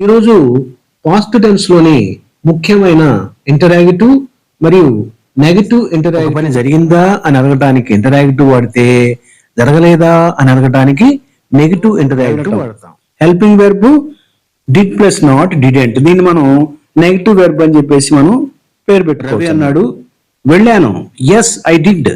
ఈరోజు పాస్ట్ టెన్స్లోని ముఖ్యమైన ఇంటరాగిటివ్ మరియు నెగటివ్ ఇంటరాగిటివ్ పని జరిగిందా అని అడగటానికి ఇంటరాగిటివ్ వాడితే జరగలేదా అని అడగటానికి నెగటివ్ ఇంటరాగిటివ్ వాడతాం. Helping verb did plus not didn't దీన్ని మనం నెగటివ్ వెర్బ్ అని చెప్పేసి మనం పేరు పెట్టు రవి అన్నాడు వెళ్ళాను. ఎస్ ఐ డిడ్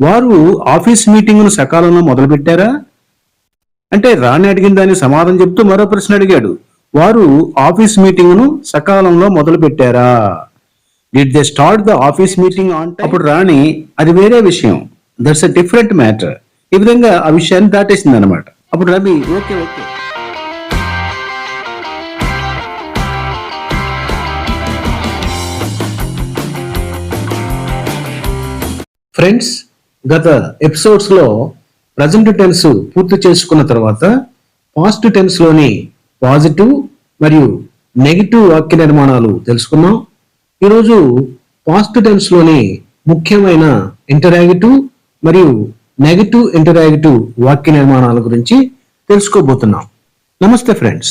వారు ఆఫీస్ మీటింగ్ను సకాలంలో మొదలు పెట్టారా అంటే రాణి అడిగిన దానికి సమాధానం చెప్తూ మరో ప్రశ్న అడిగాడు. వారు ఆఫీస్ మీటింగ్ను సకాలంలో మొదలు పెట్టారా did they start the office meeting on అప్పుడు రాణి అది వేరే విషయం. దట్స్ అ డిఫరెంట్ మ్యాటర్ ఈ విధంగా ఆ విషయాన్ని దాటేసింది అనమాట అప్పుడు రవి ఓకే ఓకే. ఫ్రెండ్స్ గత ఎపిసోడ్స్లో ప్రజెంట్ టెన్స్ పూర్తి చేసుకున్న తర్వాత పాస్ట్ టెన్స్లోని పాజిటివ్ మరియు నెగిటివ్ వాక్య నిర్మాణాలు తెలుసుకున్నాం ఈరోజు పాస్ట్ టెన్స్లోని ముఖ్యమైన ఇంటరాగిటివ్ మరియు నెగిటివ్ ఇంటరాగిటివ్ వాక్య నిర్మాణాల గురించి తెలుసుకోబోతున్నాం. నమస్తే ఫ్రెండ్స్.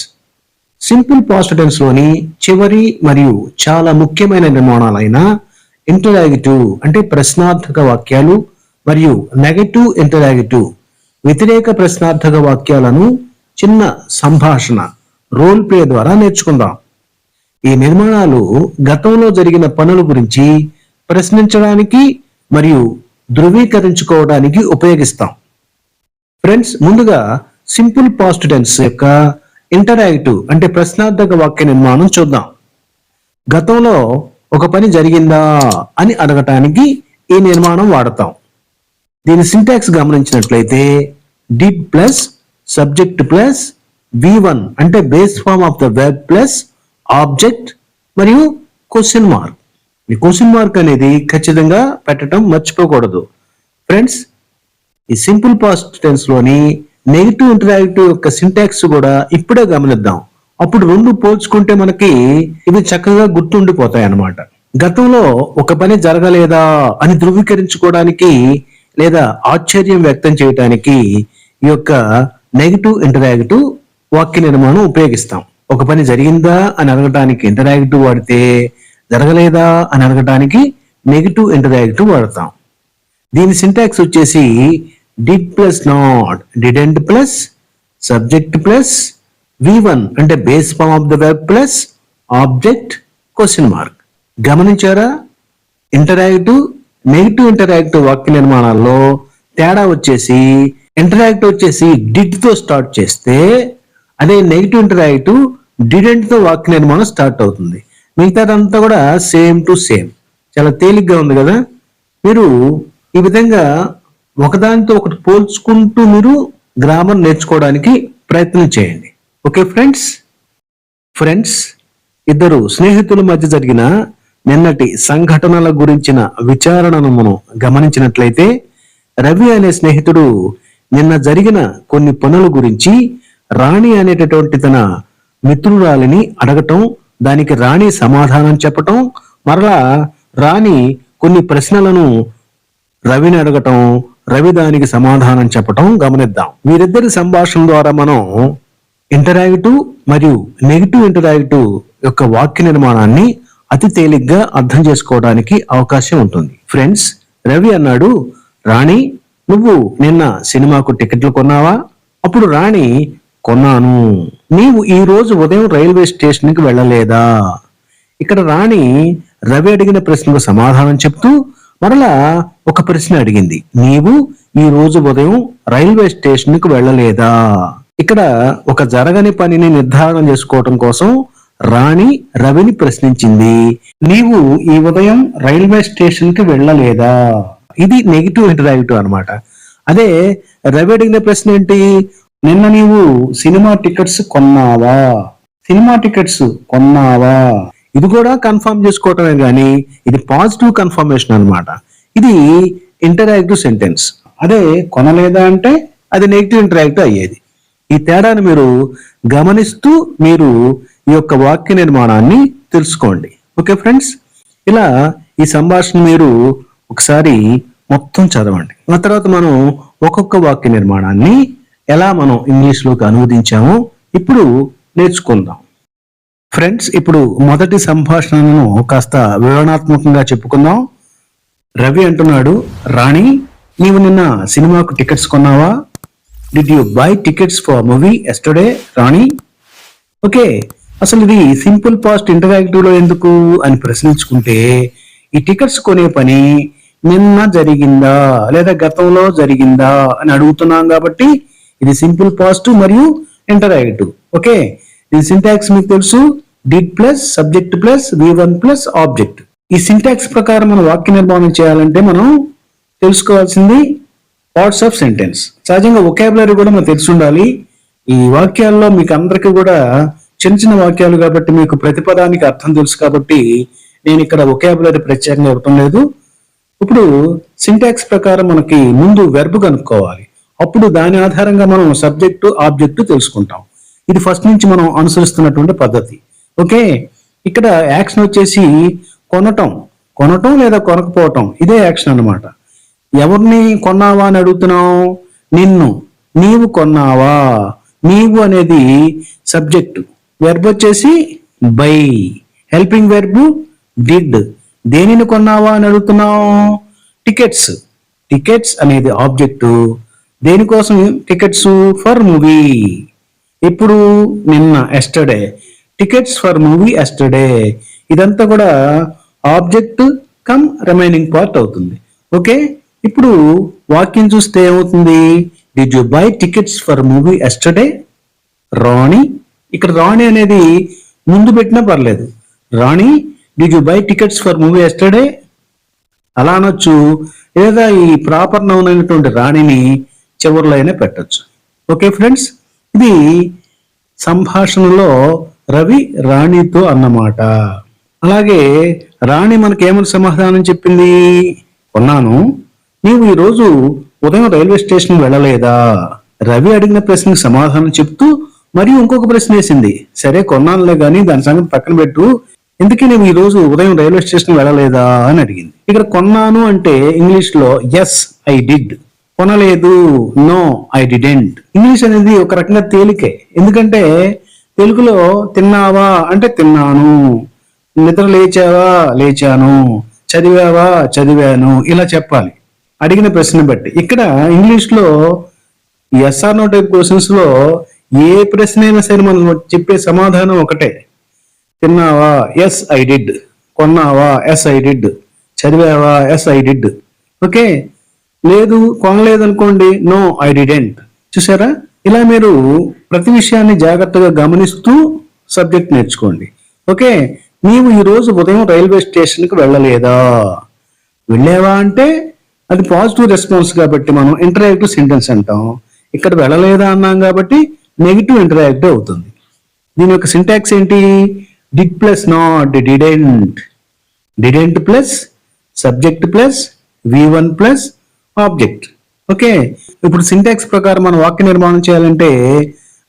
సింపుల్ పాస్ట్ టెన్స్లోని చివరి మరియు చాలా ముఖ్యమైన నిర్మాణాలైన ఇంటరాగిటివ్ అంటే ప్రశ్నార్థక వాక్యాలు మరియు నెగటివ్ ఇంటరాగిటివ్ వ్యతిరేక ప్రశ్నార్థక వాక్యాలను చిన్న సంభాషణ రోల్ ప్లే ద్వారా నేర్చుకుందాం. ఈ నిర్మాణాలు గతంలో జరిగిన పనుల గురించి ప్రశ్నించడానికి మరియు ధృవీకరించుకోవడానికి ఉపయోగిస్తాం. ఫ్రెండ్స్ ముందుగా సింపుల్ పాస్ట్ టెన్స్ యొక్క ఇంటరాక్టివ్ అంటే ప్రశ్నార్థక వాక్య నిర్మాణం చూద్దాం. గతంలో ఒక పని జరిగిందా అని అడగటానికి ఈ నిర్మాణం వాడతాం. దీని సింటాక్స్ గమనించినట్లయితే did plus subject plus V one అంటే base form of the verb plus object మరియు క్వశ్చన్ మార్క్. ఈ క్వశ్చన్ మార్క్ అనేది ఖచ్చితంగా పెట్టడం మర్చిపోకూడదు. ఫ్రెండ్స్ ఈ సింపుల్ పాస్ట్ టెన్స్లోని నెగిటివ్ ఇంటరాక్టివ్ యొక్క సింటాక్స్ కూడా ఇప్పుడే గమనిద్దాం. అప్పుడు రెండు పోల్చుకుంటే మనకి ఇవి చక్కగా గుర్తుండిపోతాయి అన్నమాట. గతంలో ఒక పని జరగలేదా అని ధృవీకరించుకోవడానికి లేదా ఆశ్చర్యం వ్యక్తం చేయడానికి ఈ యొక్క నెగిటివ్ ఇంటరాక్టివ్ వాక్య నిర్మాణం ఉపయోగిస్తాం. ఒక పని జరిగిందా అని అడగటానికి ఇంటరాక్టివ్ వాడితే జరగలేదా అని అడగటానికి నెగిటివ్ ఇంటరాక్టివ్ వాడతాం. దీని సింటాక్స్ వచ్చేసి did plus not didn't plus subject plus V one అంటే base form of the verb plus object question mark గమనించారా? ఇంటరాక్టివ్ నెగిటివ్ ఇంటరాక్టివ్ వాక్య నిర్మాణాల్లో తేడా వచ్చేసి ఇంటరాక్ట్ వచ్చేసి డిడ్తో స్టార్ట్ చేస్తే అదే నెగిటివ్ ఇంటరాక్ట్ డిడెంట్తో వాక్య నిర్మాణం స్టార్ట్ అవుతుంది. మిగతాదంతా కూడా సేమ్ టు సేమ్ చాలా తేలిగ్గా ఉంది కదా? మీరు ఈ విధంగా ఒకదానితో ఒకటి పోల్చుకుంటూ మీరు గ్రామర్ నేర్చుకోవడానికి ప్రయత్నం చేయండి. ఓకే ఫ్రెండ్స్ ఫ్రెండ్స్ ఇద్దరు స్నేహితుల మధ్య జరిగిన నిన్నటి సంఘటనల గురించిన విచారణను మనం గమనించినట్లయితే రవి అనే స్నేహితుడు నిన్న జరిగిన కొన్ని పనుల గురించి రాణి అనేటటువంటి తన మిత్రురాలిని అడగటం దానికి రాణి సమాధానం చెప్పటం మరలా రాణి కొన్ని ప్రశ్నలను రవిని అడగటం రవి దానికి సమాధానం చెప్పటం గమనిద్దాం. వీరిద్దరి సంభాషణ ద్వారా మనం ఇంటరాక్టివ్ మరియు నెగిటివ్ ఇంటరాక్టివ్ యొక్క వాక్య నిర్మాణాన్ని అతి తేలిగ్గా అర్థం చేసుకోవడానికి అవకాశం ఉంటుంది. ఫ్రెండ్స్ రవి అన్నాడు రాణి నువ్వు నిన్న సినిమాకు టికెట్లు కొన్నావా? అప్పుడు రాణి కొన్నాను. నీవు ఈ రోజు ఉదయం రైల్వే స్టేషన్కి వెళ్ళలేదా? ఇక్కడ రాణి రవి అడిగిన ప్రశ్నకు సమాధానం చెప్తూ మరలా ఒక ప్రశ్న అడిగింది. నీవు ఈ రోజు ఉదయం రైల్వే స్టేషన్కి వెళ్ళలేదా? ఇక్కడ ఒక జరగని పనిని నిర్ధారణ చేసుకోవటం కోసం రాణి రవిని ప్రశ్నించింది. నీవు ఈ ఉదయం రైల్వే స్టేషన్కి వెళ్ళలేదా? ఇది నెగిటివ్ ఇంటరాక్టివ్ అనమాట అదే రవి అడిగిన ప్రశ్న ఏంటి? నిన్న నీవు సినిమా టికెట్స్ కొన్నావా? సినిమా టికెట్స్ కొన్నావా? ఇది కూడా కన్ఫర్మ్ చేసుకోవటమే కానీ ఇది పాజిటివ్ కన్ఫర్మేషన్ అనమాట ఇది ఇంటరాక్టివ్ సెంటెన్స్ అదే కొనలేదా అంటే అది నెగిటివ్ ఇంటరాక్టివ్ అయ్యేది. ఈ తేడాను మీరు గమనిస్తూ మీరు ఈ యొక్క వాక్య నిర్మాణాన్ని తెలుసుకోండి. ఓకే ఫ్రెండ్స్ ఇలా ఈ సంభాషణ మీరు ఒకసారి మొత్తం చదవండి. ఆ తర్వాత మనం ఒక్కొక్క వాక్య నిర్మాణాన్ని ఎలా మనం ఇంగ్లీష్లోకి అనువదించామో ఇప్పుడు నేర్చుకుందాం. ఫ్రెండ్స్ ఇప్పుడు మొదటి సంభాషణను కాస్త వివరణాత్మకంగా చెప్పుకుందాం. రవి అంటున్నాడు రాణి నీవు నిన్న సినిమాకు tickets కొన్నావా? Did you buy tickets for movie yesterday Rani? Okay అసలు ఇది సింపుల్ పాస్ట్ ఇంటరాక్టివ్లో ఎందుకు అని ప్రశ్నించుకుంటే ఈ టికెట్స్ కొనే పని నిన్న జరిగిందా లేదా గతంలో జరిగిందా అని అడుగుతున్నాం కాబట్టి ఇది సింపుల్ పాస్ట్ మరియు ఇంటరాక్టివ్ ఓకే? ఇది సింటాక్స్ మీకు తెలుసు. Did plus subject plus V one plus object ఈ సింటాక్స్ ప్రకారం మనం వాక్య నిర్మాణం చేయాలంటే మనం తెలుసుకోవాల్సింది పార్ట్స్ ఆఫ్ సెంటెన్స్ సహజంగా ఒకాబులరీ కూడా మనకు తెలిసి ఉండాలి ఈ వాక్యాల్లో మీకు అందరికీ కూడా చిన్న చిన్న వాక్యాలు కాబట్టి మీకు ప్రతిపదానికి అర్థం తెలుసు కాబట్టి నేను ఇక్కడ ఒకాబులరీ ప్రత్యేకంగా ఇవ్వటం లేదు. ఇప్పుడు సింటాక్స్ ప్రకారం మనకి ముందు వెర్బ్ కనుక్కోవాలి. అప్పుడు దాని ఆధారంగా మనం సబ్జెక్టు ఆబ్జెక్టు తెలుసుకుంటాం. ఇది ఫస్ట్ నుంచి మనం అనుసరిస్తున్నటువంటి పద్ధతి. ఓకే? ఇక్కడ యాక్షన్ వచ్చేసి కొనటం. కొనటం లేదా కొనకపోవటం. ఇదే యాక్షన్ అన్నమాట. ఎవరిని కొన్నావా అని అడుగుతున్నావు? నిన్ను. నీవు కొన్నావా? నీవు అనేది సబ్జెక్టు వెర్బ్ వచ్చేసి బై హెల్పింగ్ వెర్బు డిడ్ దేనిని కొన్నావా అని అడుగుతున్నావు? టికెట్స్. టికెట్స్ అనేది ఆబ్జెక్టు. దేనికోసం? Tickets for movie. ఇప్పుడు నిన్న yesterday. Tickets for movie yesterday. ఇదంతా కూడా ఆబ్జెక్ట్ కమ్ రిమైనింగ్ పార్ట్ అవుతుంది. ఓకే? ఇప్పుడు వాక్యం చూస్తే ఏమవుతుంది? Did you buy tickets for movie yesterday Rani? ఇక్కడ రాణి అనేది ముందు పెట్టినా పర్లేదు. Rani did you buy tickets for movie yesterday అలా అనొచ్చు. లేదా ఈ ప్రాపర్ నౌన్ అయినటువంటి రాణిని చివరిలో అయినా పెట్టొచ్చు. ఓకే ఫ్రెండ్స్ ఇది సంభాషణలో రవి రాణితో అన్నమాట. అలాగే రాణి మనకేమని సమాధానం చెప్పింది? కొన్నాను. నీవు ఈరోజు ఉదయం రైల్వే స్టేషన్ వెళ్ళలేదా? రవి అడిగిన ప్రశ్నకు సమాధానం చెప్తూ మరియు ఇంకొక ప్రశ్న వేసింది. సరే కొన్నానులే కానీ దాని సంగతి పక్కన పెట్టు. ఎందుకే నేను ఈ రోజు ఉదయం రైల్వే స్టేషన్ వెళ్ళలేదా అని అడిగింది. ఇక్కడ కొన్నాను అంటే ఇంగ్లీష్లో ఎస్ ఐ డిడ్ కొనలేదు. నో ఐ డిడెంట్ ఇంగ్లీష్ అనేది ఒక రకంగా తేలికే. ఎందుకంటే తెలుగులో తిన్నావా? అంటే తిన్నాను. నిద్ర లేచావా? లేచాను. చదివావా? చదివాను. ఇలా చెప్పాలి. అడిగిన ప్రశ్న బట్టి. ఇక్కడ ఇంగ్లీష్లో ఎస్ఆర్ నో టైప్ క్వశ్చన్స్లో ఏ ప్రశ్న అయినా సరే మనం చెప్పే సమాధానం ఒకటే. తిన్నావా? ఎస్ ఐ డిడ్ కొన్నావా? Yes I did చదివావా? Yes I did okay. లేదు కొనలేదు అనుకోండి నో ఐ డిడెంట్ చూసారా? ఇలా మీరు ప్రతి విషయాన్ని జాగ్రత్తగా గమనిస్తూ సబ్జెక్ట్ నేర్చుకోండి. ఓకే. నీవు ఈ రోజు ఉదయం రైల్వే స్టేషన్కి వెళ్ళలేదా? వెళ్ళావా అంటే అది పాజిటివ్ రెస్పాన్స్ కాబట్టి మనం ఇంటరాక్టివ్ సెంటెన్స్ అంటాం. ఇక్కడ వెళ్ళలేదా అన్నాం కాబట్టి నెగిటివ్ ఇంటరాక్టివ్ అవుతుంది. దీని యొక్క సింటాక్స్ ఏంటి? Did plus not didn't didn't plus subject plus V one plus object okay ఇప్పుడు సింటాక్స్ ప్రకారం మనం వాక్య నిర్మాణం చేయాలంటే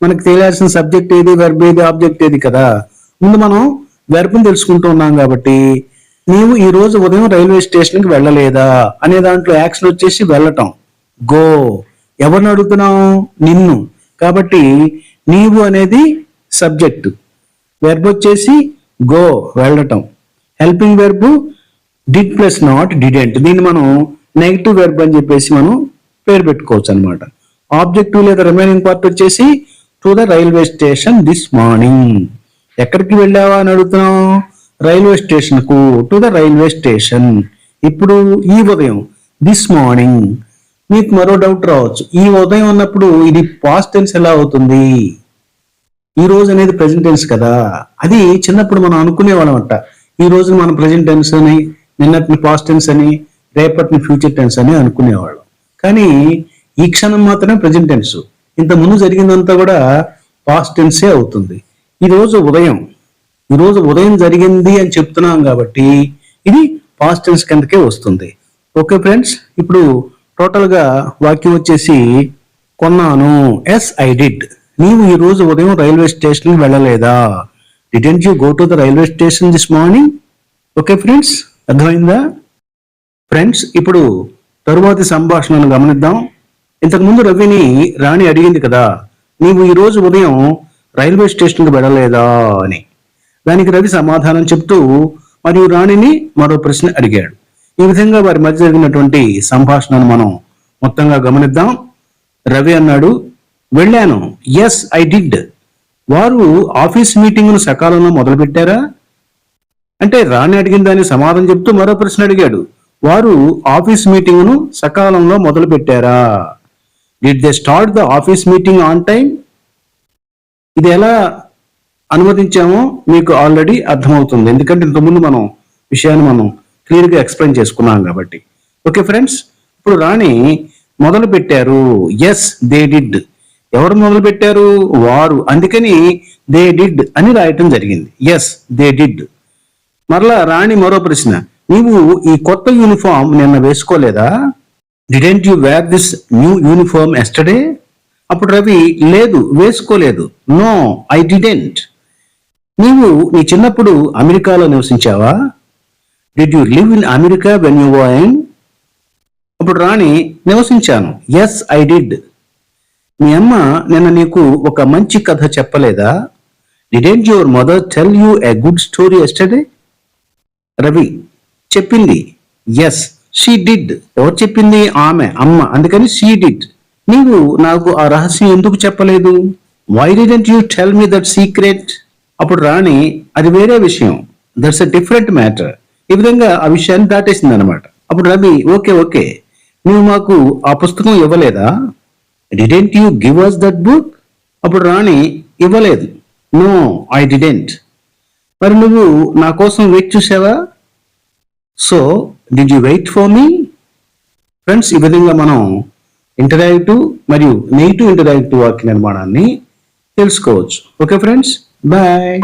మనకు తెలియాల్సిన సబ్జెక్ట్ ఏది వెర్బ్ ఏది ఆబ్జెక్ట్ ఏది కదా? ముందు మనం వెర్బ్ని తెలుసుకుంటూ ఉన్నాం కాబట్టి నీవు ఈ రోజు ఉదయం రైల్వే స్టేషన్కి వెళ్ళలేదా? అనే దాంట్లో యాక్షన్ వచ్చేసి వెళ్ళటం. గో. ఎవరిని అడుగుతున్నావు? నిన్ను. కాబట్టి నీవు అనేది సబ్జెక్టు వెర్బ్ వచ్చేసి గో వెళ్ళటం. Helping verb did plus not didn't దీన్ని మనం నెగిటివ్ వెర్బ్ అని చెప్పేసి మనం పేరు పెట్టుకోవచ్చు అనమాట ఆబ్జెక్టివ్ లేదా రిమైనింగ్ పార్ట్ వచ్చేసి to the railway station this morning ఎక్కడికి వెళ్ళావా అని అడుగుతున్నాం రైల్వే స్టేషన్కు టు ద రైల్వే స్టేషన్ ఇప్పుడు ఈ ఉదయం దిస్ మార్నింగ్ మీకు మరో డౌట్ రావచ్చు. ఈ ఉదయం ఉన్నప్పుడు ఇది పాస్ట్ టెన్స్ ఎలా అవుతుంది? ఈ రోజు అనేది ప్రజెంట్ టెన్స్ కదా. అది చిన్నప్పుడు మనం అనుకునేవాళ్ళం అంట ఈ రోజు మనం ప్రజెంట్ టెన్స్ అని నిన్నటిని పాస్ట్ టెన్స్ అని రేపటిని ఫ్యూచర్ టెన్స్ అని అనుకునేవాళ్ళం. కానీ ఈ క్షణం మాత్రమే ప్రజెంట్ టెన్స్ ఇంత ముందు జరిగిందంతా కూడా పాస్ట్ టెన్సే అవుతుంది. ఈ రోజు ఉదయం. ఈ రోజు ఉదయం జరిగింది అని చెప్తున్నాం కాబట్టి ఇది పాస్ట్ టెన్స్ కిందకే వస్తుంది. ఓకే ఫ్రెండ్స్ ఇప్పుడు టోటల్గా వాక్యం వచ్చేసి కొన్నాను. ఎస్ ఐ డిడ్ నీవు ఈ రోజు ఉదయం రైల్వే స్టేషన్ వెళ్ళలేదా? Didn't you go to the railway station this morning okay friends అర్థమైందా? ఫ్రెండ్స్ ఇప్పుడు తరువాతి సంభాషణను గమనిద్దాం. ఇంతకుముందు రవిని రాణి అడిగింది కదా నీవు ఈ రోజు ఉదయం రైల్వే స్టేషన్కి వెళ్ళలేదా? అని. దానికి రవి సమాధానం చెప్తూ మరియు రాణిని మరో ప్రశ్న అడిగాడు. ఈ విధంగా వారి మధ్య జరిగినటువంటి సంభాషణను మనం మొత్తంగా గమనిద్దాం. రవి అన్నాడు వెళ్ళాను. ఎస్ ఐ డిడ్ వారు ఆఫీస్ మీటింగ్ను సకాలంలో మొదలుపెట్టారా? అంటే రాణి అడిగిన దానికి సమాధానం చెప్తూ మరో ప్రశ్న అడిగాడు. వారు ఆఫీస్ మీటింగ్ను సకాలంలో మొదలు పెట్టారా did they start the office meeting on time ఇది ఎలా అనుమతించామో మీకు ఆల్రెడీ అర్థమవుతుంది. ఎందుకంటే ఇంతకుముందు మనం విషయాన్ని మనం క్లియర్గా ఎక్స్ప్లెయిన్ చేసుకున్నాం కాబట్టి. ఓకే ఫ్రెండ్స్ ఇప్పుడు రాణి మొదలు పెట్టారు ఎస్ దే డిడ్ ఎవరు మొదలు పెట్టారు వారు. అందుకని దే డిడ్ అని రాయటం జరిగింది. ఎస్ దే డిడ్ మరలా రాణి మరో ప్రశ్న. నీవు ఈ కొత్త యూనిఫామ్ నిన్న వేసుకోలేదా? Didn't you wear this new uniform yesterday అప్పుడు రవి లేదు వేసుకోలేదు. నో ఐ డిడెంట్ నీవు నీ చిన్నప్పుడు అమెరికాలో నివసించావా? Did you live in America when you young అప్పుడు రాణి నివసించాను. ఎస్ ఐ డిడ్ మీ అమ్మ నిన్న నీకు ఒక మంచి కథ చెప్పలేదా? Didn't your mother tell you a good story yesterday Ravi చెప్పింది ఎస్ షీ డిడ్ ఎవరు చెప్పింది? ఆమె అమ్మ. అందుకని షీ డిడ్ నీవు నాకు ఆ రహస్యం ఎందుకు చెప్పలేదు? Why didn't you tell me that secret అప్పుడు రాణి అది వేరే విషయం. దట్స్ అ డిఫరెంట్ మ్యాటర్ ఈ విధంగా ఆ విషయాన్ని దాటేసింది అనమాట అప్పుడు రవి ఓకే ఓకే. నువ్వు మాకు ఆ పుస్తకం ఇవ్వలేదా? Didn't you give us that book అప్పుడు రాణి ఇవ్వలేదు. నో ఐ డిడెంట్ మరి నువ్వు నా కోసం వెయిట్ చూసావా? So did you wait for me friends ఈ విధంగా మనం ఇంటరాక్టివ్ మరియు నెగిటివ్ ఇంటరాక్టివ్ వాక్య నిర్మాణాన్ని తెలుసుకోవచ్చు. Okay friends bye